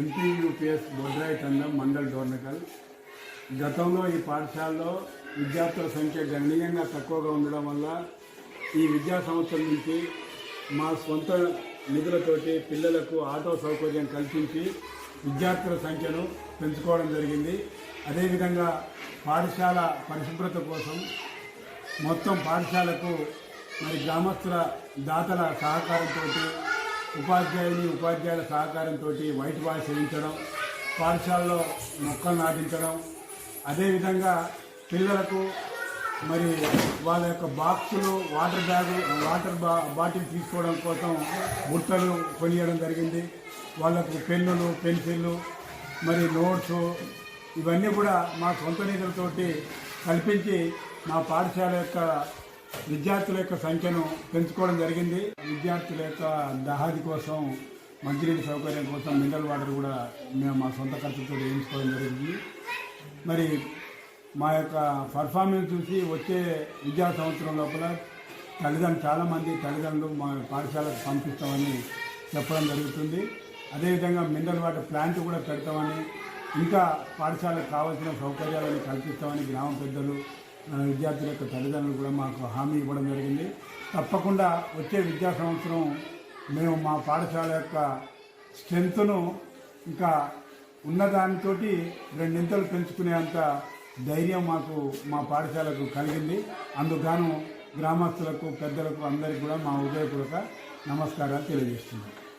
MPUPS బొడ్రాయి తండం మండల్ డోర్నకల్. గతంలో ఈ పాఠశాలలో విద్యార్థుల సంఖ్య గణనీయంగా తక్కువగా ఉండడం వల్ల ఈ విద్యా సంవత్సరం నుంచి మా సొంత నిధులతోటి పిల్లలకు ఆటో సౌకర్యం కల్పించి విద్యార్థుల సంఖ్యను పెంచుకోవడం జరిగింది. అదేవిధంగా పాఠశాల పరిశుభ్రత కోసం మొత్తం పాఠశాలకు మరి గ్రామస్తుల దాతల సహకారంతో ఉపాధ్యాయుని ఉపాధ్యాయుల సహకారంతో వైట్ వాష్ చేయించడం పాఠశాలలో మొక్కలు నాటించడం అదేవిధంగా పిల్లలకు మరి వాళ్ళ యొక్క బాక్సులు వాటర్ బ్యాగు వాటర్ బా బాటిల్ తీసుకోవడం కోసం బుట్టలు కొనియడం జరిగింది. వాళ్ళకు పెన్నులు పెన్సిళ్ళు మరి నోట్స్ ఇవన్నీ కూడా మా సొంత నిధులతోటి కల్పించి మా పాఠశాల యొక్క విద్యార్థుల యొక్క సంఖ్యను పెంచుకోవడం జరిగింది. విద్యార్థుల యొక్క దహాది కోసం మంచినీటి సౌకర్యం కోసం మినరల్ వాటర్ కూడా మేము మా సొంత ఖర్చుతో వేయించుకోవడం జరిగింది. మరి మా యొక్క పర్ఫార్మెన్స్ చూసి వచ్చే విద్యా సంవత్సరం లోపల తల్లిదండ్రులు చాలామంది తల్లిదండ్రులు మా పాఠశాలకు పంపిస్తామని చెప్పడం జరుగుతుంది. అదేవిధంగా మినరల్ వాటర్ ప్లాంట్ కూడా పెడతామని ఇంకా పాఠశాలకు కావాల్సిన సౌకర్యాలను కల్పిస్తామని గ్రామ పెద్దలు విద్యార్థుల యొక్క తల్లిదండ్రులు కూడా మాకు హామీ ఇవ్వడం జరిగింది. తప్పకుండా వచ్చే విద్యా సంవత్సరం మేము మా పాఠశాల యొక్క స్ట్రెంత్ను ఇంకా ఉన్నదానితో రెండింతలు పెంచుకునేంత ధైర్యం మాకు మా పాఠశాలకు కలిగింది. అందుకు గ్రామస్తులకు పెద్దలకు అందరికీ కూడా మా ఉదయపూర్వక నమస్కారాలు తెలియజేస్తున్నాను